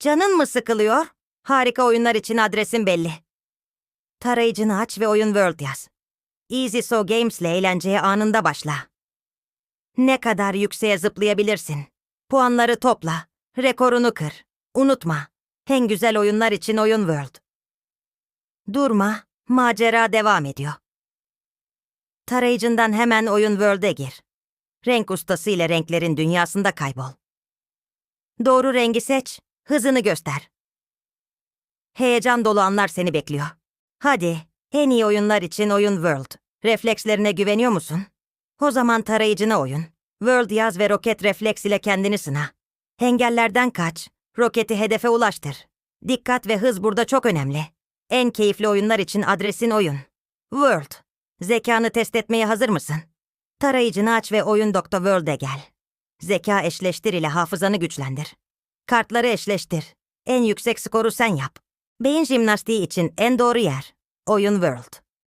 Canın mı sıkılıyor? Harika oyunlar için adresin belli. Tarayıcını aç ve oyun World yaz. Easy So Games ile eğlenceye anında başla. Ne kadar yükseğe zıplayabilirsin? Puanları topla. Rekorunu kır. Unutma. En güzel oyunlar için oyun World. Durma. Macera devam ediyor. Tarayıcından hemen oyun World'e gir. Renk ustası ile renklerin dünyasında kaybol. Doğru rengi seç, hızını göster. Heyecan dolu anlar seni bekliyor. Hadi, en iyi oyunlar için oyun World. Reflekslerine güveniyor musun? O zaman tarayıcına oyun. World yaz ve roket refleks ile kendini sına. Engellerden kaç, roketi hedefe ulaştır. Dikkat ve hız burada çok önemli. En keyifli oyunlar için adresin oyun. World. Zekanı test etmeye hazır mısın? Tarayıcını aç ve oyun Doktor World'e gel. Zeka eşleştir ile hafızanı güçlendir. Kartları eşleştir. En yüksek skoru sen yap. Beyin jimnastiği için en doğru yer. Oyun World.